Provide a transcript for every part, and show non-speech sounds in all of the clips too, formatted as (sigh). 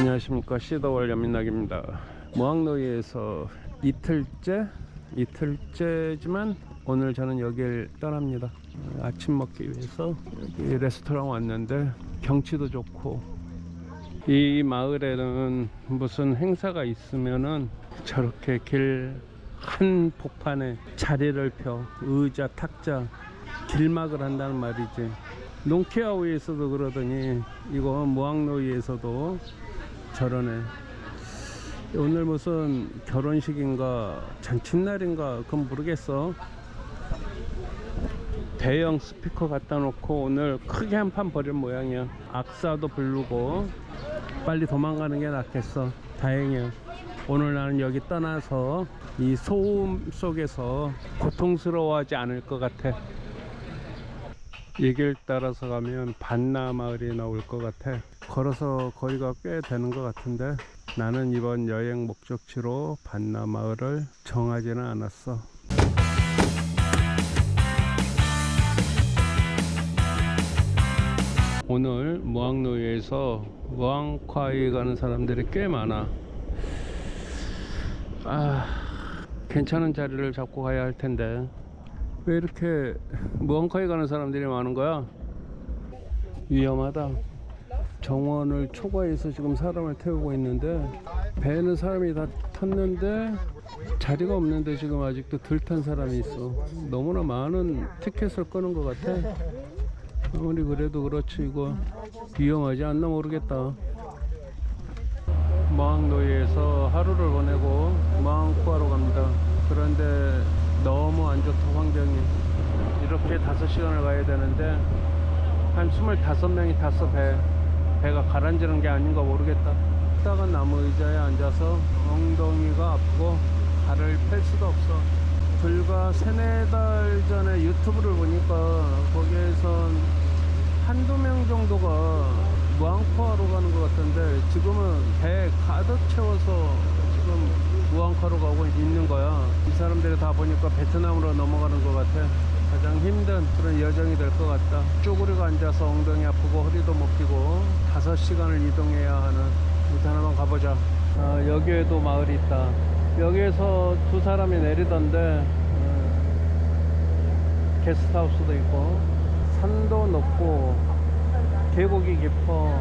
안녕하십니까. 시더월 연민락입니다. 무항로이에서 이틀째 이틀째지만 오늘 저는 여길 떠납니다. 아침 먹기 위해서 여기 레스토랑 왔는데 경치도 좋고 이 마을에는 무슨 행사가 있으면은 저렇게 길한 폭판에 자리를 펴 의자 탁자 길막을 한다는 말이지. 농키아우에서도 그러더니 이거 무항로이에서도 저러네. 오늘 무슨 결혼식인가 잔칫날인가 그건 모르겠어. 대형 스피커 갖다 놓고 오늘 크게 한 판 버릴 모양이야. 악사도 부르고 빨리 도망가는 게 낫겠어. 다행이야. 오늘 나는 여기 떠나서 이 소음 속에서 고통스러워하지 않을 것 같아. 이 길 따라서 가면 반나 마을이 나올 것 같아 걸어서 거리가 꽤 되는 것 같은데 나는 이번 여행 목적지로 반나 마을을 정하지는 않았어 오늘 무항로에서 무항콰이 가는 사람들이 꽤 많아 아 괜찮은 자리를 잡고 가야 할 텐데 왜 이렇게 무언카에 가는 사람들이 많은 거야? 위험하다. 정원을 초과해서 지금 사람을 태우고 있는데 배에는 사람이 다 탔는데 자리가 없는데 지금 아직도 들탄 사람이 있어. 너무나 많은 티켓을 끄는 것 같아. 아무리 그래도 그렇지 이거 위험하지 않나 모르겠다. 마항노이에서 하루를 보내고 마항쿠아로 갑니다. 그런데 너무 안 좋다 환경이 이렇게 다섯 시간을 가야 되는데 한 스물다섯 명이 탔어 배 배가 가라앉는 게 아닌가 모르겠다 따가 나무 의자에 앉아서 엉덩이가 아프고 발을 펼 수도 없어 불과 세네 달 전에 유튜브를 보니까 거기에선 한두 명 정도가 무앙코아로 가는 것 같은데 지금은 배 가득 채워서 지금 무앙카로 가고 있는 거야. 이 사람들이 다 보니까 베트남으로 넘어가는 것 같아. 가장 힘든 그런 여정이 될 것 같다. 쪼그리고 앉아서 엉덩이 아프고 허리도 못 펴고 다섯 시간을 이동해야 하는 일단 한번 가보자. 아, 여기에도 마을이 있다. 여기에서 두 사람이 내리던데 어, 게스트하우스도 있고 산도 높고 계곡이 깊어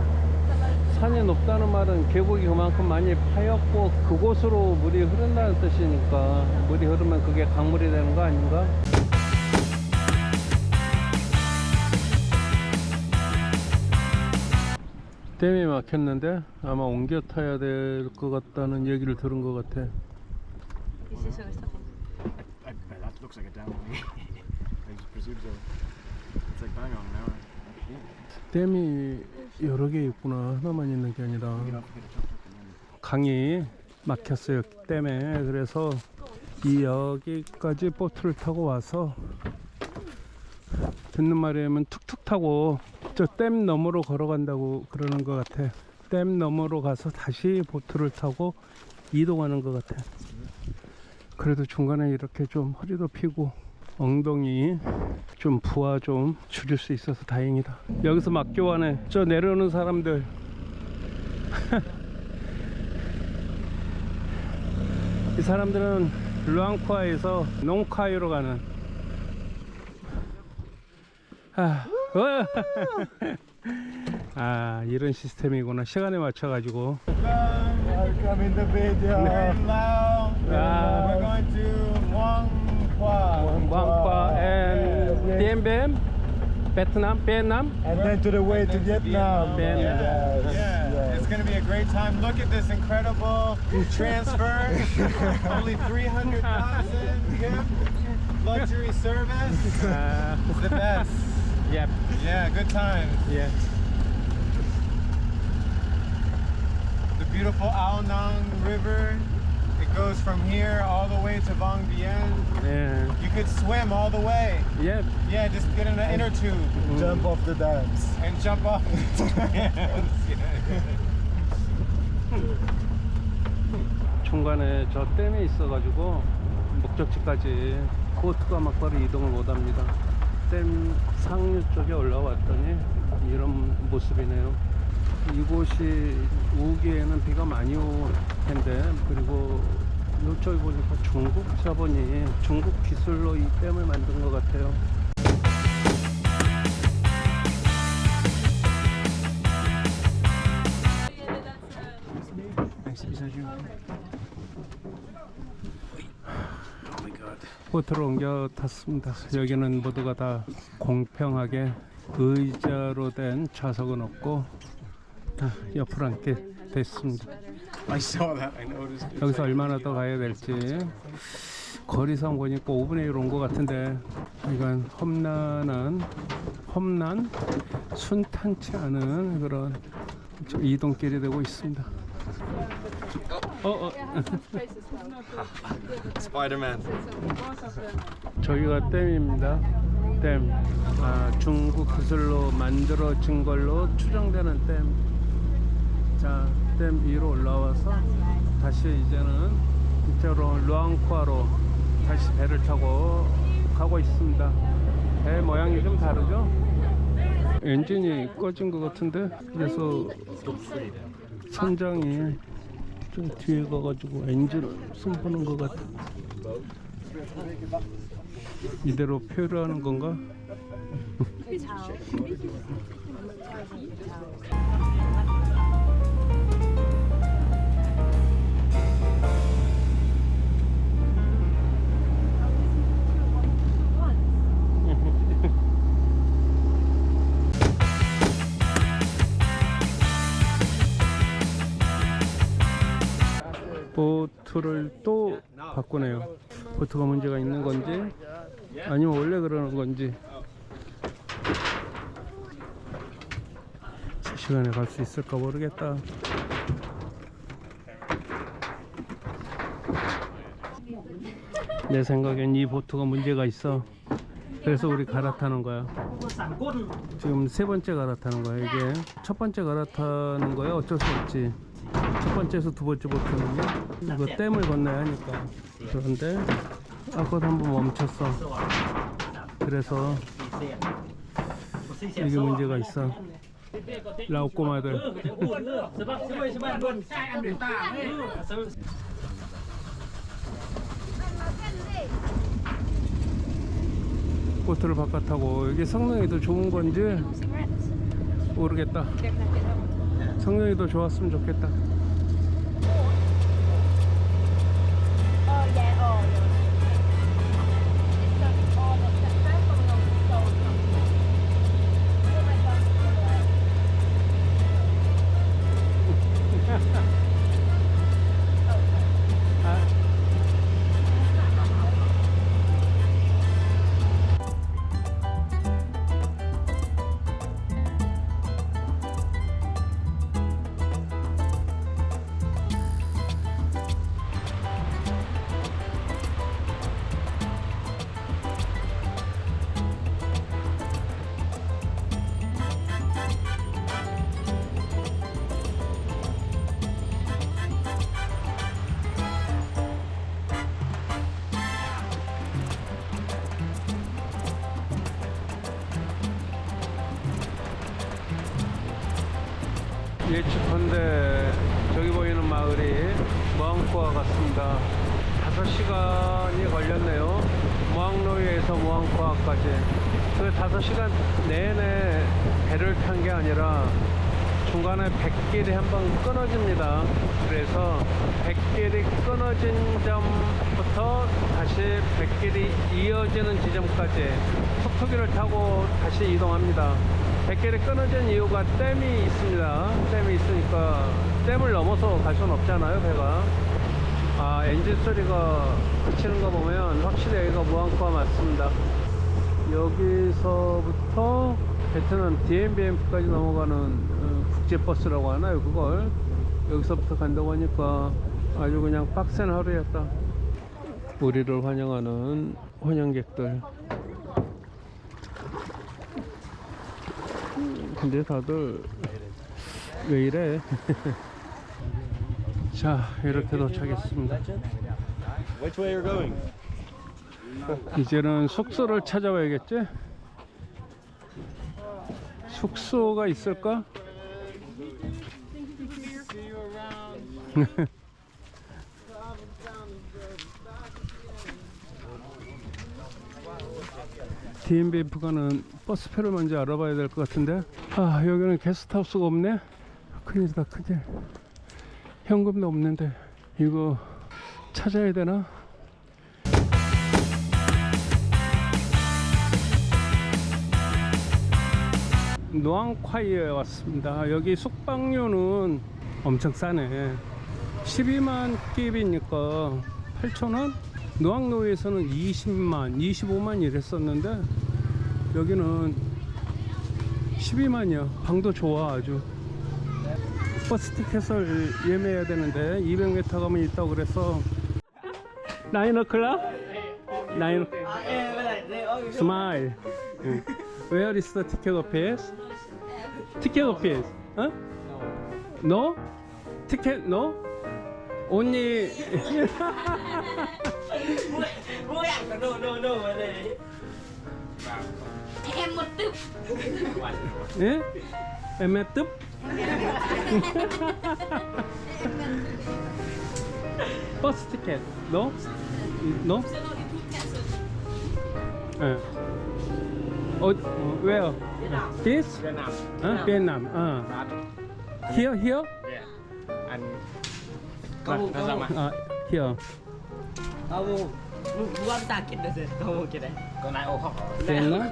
산이 높다는 말은 계곡이 그만큼 많이 파였고 그곳으로 물이 흐른다는 뜻이니까 물이 흐르면 그게 강물이 되는 거 아닌가? 댐이 막혔는데 아마 옮겨 타야 될 것 같다는 얘기를 들은 것 같아. I, that looks like a down to me. I just presumed so. It's like bang on an hour. 댐이 여러 개 있구나. 하나만 있는 게 아니라. 강이 막혔어요 댐에 그래서 이 여기까지 보트를 타고 와서 듣는 말이면 툭툭 타고 저 댐 너머로 걸어간다고 그러는 것 같아. 댐 너머로 가서 다시 보트를 타고 이동하는 것 같아. 그래도 중간에 이렇게 좀 허리도 피고 엉덩이 좀 부하 좀 줄일 수 있어서 다행이다. 여기서 막 교환해. 저 내려오는 사람들. (laughs) 이 사람들은 루앙쿠아에서 농카이로 가는. 아, 어. 아 이런 시스템이구나 시간에 맞춰 가지고 Welcome in the video. Very loud. Yeah. We're going to Muang Hua. 왕과 and Bem 베트남 베트남 And then to the way to Vietnam. Vietnam. Yes, Yeah, yes. it's gonna be a great time. Look at this incredible transfer. Only 300,000 gift. Luxury service. 아, It's the best. 예, Yeah, good times. 예. The beautiful Ao Nang River. It goes from here all the way to Vang Bien. 예, You could swim all the way. 예. Yeah, just get in an inner tube Jump off the dams. and jump off. 중간에 저 댐에 있어가지고 목적지까지 보트가 막바로 이동을 못합니다. 댐 상류 쪽에 올라왔더니 이런 모습이네요. 이곳이 우기에는 비가 많이 올 텐데 그리고 이쪽에 보니까 중국 자본이 중국 기술로 이 댐을 만든 것 같아요. 보트로 옮겨 탔습니다. 여기는 모두가 다 공평하게 의자로 된 좌석은 없고 다 옆으로 앉게 됐습니다. 여기서 얼마나 더 가야 될지 거리상 보니까 5분의 1 온 것 같은데 이건 험난한 험난 순탄치 않은 그런 저 이동길이 되고 있습니다. 어, 어. (laughs) Spider-Man. 저기가 댐입니다. 댐. 아, 중국 기술로 만들어진 걸로 추정되는 댐. 자, 댐 위로 올라와서 다시 이제는 이쪽으로 루앙쿠아로 다시 배를 타고 가고 있습니다. 배 모양이 좀 다르죠? 엔진이 꺼진 것 같은데 그래서 선장이 좀 뒤에 가가지고 엔진을 손보는 것 같아. 이대로 표현하는 건가? 보트를 또 바꾸네요. 보트가 문제가 있는 건지 아니면 원래 그러는 건지 이 시간에 갈 수 있을까 모르겠다. 내 생각엔 이 보트가 문제가 있어. 그래서 우리 갈아타는 거야. 지금 세 번째 갈아타는 거야. 이게 첫 번째 갈아타는 거야. 어쩔 수 없지. 첫 번째에서 두 번째 보트는요. 이거 댐을 건너야 하니까. 그런데 아까 한번 멈췄어. 그래서 이게 문제가 있어. 라오 꼬마들. 보트를 바깥하고 이게 성능이 더 좋은 건지 모르겠다. 성능이 더 좋았으면 좋겠다. 예측컨대 저기 보이는 마을이 무앙코아 같습니다. 5시간이 걸렸네요. 무앙로이에서 무앙코아까지. 그 5시간 내내 배를 탄 게 아니라 중간에 백길이 한번 끊어집니다. 그래서 백길이 끊어진 점부터 다시 백길이 이어지는 지점까지 톡톡이를 타고 다시 이동합니다. 백길이 끊어진 이유가 댐이 있습니다. 댐이 있으니까 댐을 넘어서 갈 수는 없잖아요, 배가. 아, 엔진 소리가 그치는 거 보면 확실히 여기가 무앙코아 맞습니다. 여기서부터 베트남 DMBM까지 넘어가는 어, 국제버스라고 하나요, 그걸? 여기서부터 간다고 하니까 아주 그냥 빡센 하루였다. 우리를 환영하는 환영객들. 근데 다들 왜 이래? (laughs) 자, 이렇게 도착했습니다. 이제는 숙소를 찾아봐야겠지? 숙소가 있을까? See you around. DMBF 가는 버스표를 먼저 알아봐야 될 것 같은데. 아 여기는 게스트하우스가 없네. 큰일이다 큰일. 현금도 없는데 이거 찾아야 되나? 노앙콰이에 왔습니다. 여기 숙박료는 엄청 싸네. 12만 끼비니까 8,000원? 노악노에서는 20만, 25만 이랬었는데 여기는 12만이야. 방도 좋아 아주. 버스 티켓을 예매해야 되는데 200m 가면 있다고 그래서 9 o'clock? 9 Smile. 응. Where is the ticket office? Ticket office? 어? No? Ticket no? Only nô nô ở đây Em một tức 예? 에메 뜹? 버스 티켓 너? 너? 예. 어, 어 where? This? Việt Nam. 어? 베트남. 어. That. Here, here? Yeah. And Có một Nó 無ワンターケンです。どうもけない。こないおほ。せーの。